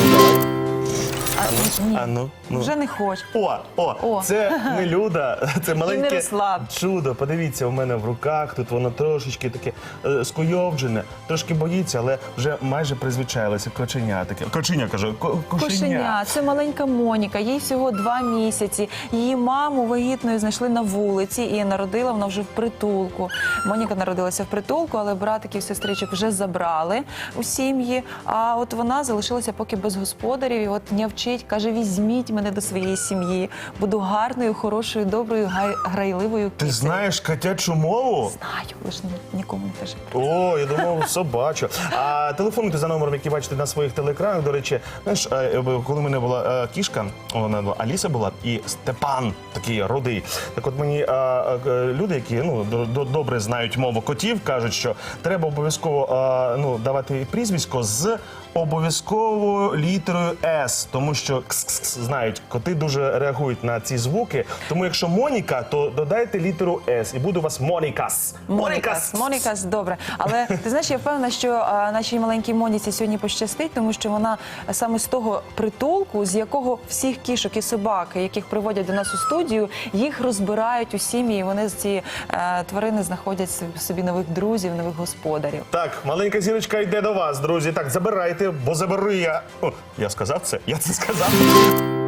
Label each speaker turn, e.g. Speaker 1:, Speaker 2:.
Speaker 1: А, ні,
Speaker 2: А ну, ну.
Speaker 1: вже не хочу.
Speaker 2: О, о,
Speaker 1: О.
Speaker 2: це не люда, це маленьке
Speaker 1: Руслан.
Speaker 2: чудо. Подивіться, у мене в руках. Тут воно трошечки таке е, скуйовджене, трошки боїться, але вже майже призвичайлося. Коченя таке. Коченя кажу, ко- кошеня.
Speaker 1: Кошеня, це маленька Моніка, їй всього два місяці. Її маму вагітною знайшли на вулиці і народила вона вже в притулку. Моніка народилася в притулку, але братиків, сестричок вже забрали у сім'ї. А от вона залишилася поки без господарів. І от нявчить, каже: візьміть мене до своєї сім'ї. Буду гарною, хорошою, доброю, гай- грайливою.
Speaker 2: Ти знаєш котячу мову?
Speaker 1: Знаю, лише ні- нікому не кажи.
Speaker 2: О, я думав, собачу. А телефонуйте за номером, який бачите на своїх телеекранах. До речі, знаєш, е, коли в мене була е, кішка, вона була Аліса була і Степан, такий рудий. Так от мені е, е, люди, які ну до- до- добре знають мову котів, кажуть, що треба обов'язково е, ну давати прізвисько з обов'язковою літерою С, тому що кс-кс-кс знають, коти дуже реагують на ці звуки. Тому якщо Моніка, то додайте літеру С і буде у вас Монікас.
Speaker 1: Монікас, Монікас, добре. Але ти знаєш, я впевнена, що а, нашій маленькій Моніці сьогодні пощастить, тому що вона саме з того притулку, з якого всіх кішок і собак, яких приводять до нас у студію, їх розбирають у сім'ї. Вони з ці е, тварини знаходять собі нових друзів, нових господарів.
Speaker 2: Так, маленька зірочка йде до вас, друзі. Так, забирайте, бо заберу я. О, я сказав це, я це сказав. Bye.